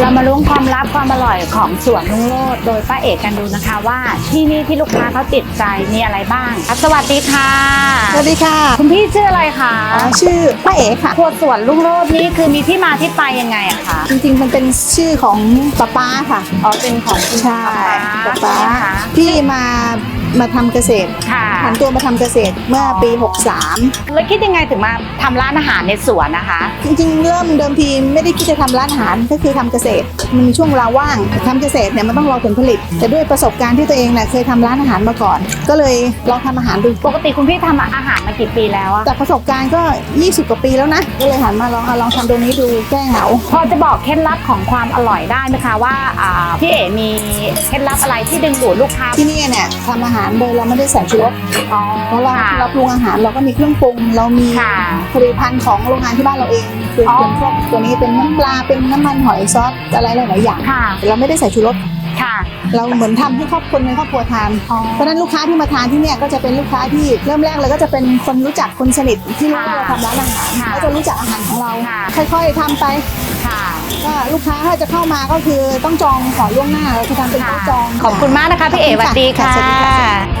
เรามาล้วงความลับความอร่อยของสวนลุงโลดโดยป้าเอกกันดูนะคะ ว่าที่นี่ที่ลูกค้าเขาติดใจมีอะไรบ้างครับสวัสดีค่ะ สวัสดีค่ะคุณพี่ชื่ออะไรคะอ๋อชื่อป้าเอ๋ค่ะครัวสวนลุงโลดนี่คือมีที่มาที่ไปยังไงอะคะจริงๆ มันเป็นชื่อของป้าป้าค่ะอ๋อเป็นของคุณใช่ป้าป้าป้าใช่ไหมคะที่มา มาทำเกษตรค่ะ ผันตัวมาทำเกษตรเมื่อปีแล้วคิดยังไงถึงมาทำร้านอาหารในสวนนะคะ63จริงๆ เริ่มเดิมทีไม่ได้คิดจะทำร้านอาหารก็คือทำเกษตร มันมีช่วงเวลาว่างทำเกษตรเนี่ยมันต้องรอผลผลิต แต่ด้วยประสบการณ์ที่ตัวเองเนี่ยเคยทำร้านอาหารมาก่อน ก็เลยลองทำอาหารดู ปกติคุณพี่ทำอาหารมากี่ปีแล้วอะจากประสบการณ์ก็ 20 กว่าปีแล้วนะ ก็เลยหันมาลองเอาลองทำตัวนี้ดูแก้เหงา พอจะบอกเคล็ดลับของความอร่อยได้ไหมคะว่าอ่าพี่เอ๋มีเคล็ดลับอะไรที่ดึงดูดลูกค้า ที่นี่เนี่ยทำอาหารโดยเราไม่ได้ใส่ชูรสอ๋อเพราะเราค่ะ เราปรุงอาหารเราก็มีเครื่องปรุง เรามีค่ะ ผลิตภัณฑ์ของโรงงานที่บ้านเราเองคืออ๋อเป็นพวกตัวนี้เป็นน้ำปลาเป็นน้ำมันหอยซอสอะไรหลายๆอย่างค่ะเราไม่ได้ใส่ชูรสค่ะ เราเหมือนทำให้ครอบครัวในครอบครัวทาน อ๋อ เพราะฉะนั้นลูกค้าที่มาทานที่เนี่ยก็จะเป็นลูกค้าที่เริ่มแรกเลยก็จะเป็นคนรู้จักคนสนิทที่รู้ว่าเราทำร้านอาหารค่ะก็จะรู้จักอาหารของเรา ค่ะค่อยๆทำไปค่ะ ก็ลูกค้าถ้าจะเข้ามาก็คือต้องจองขอล่วงหน้าเราจะทำเป็นโต๊ะจอง ขอบคุณมากนะคะพี่เอ๋สวัสดีค่ะ สวัสดีค่ะ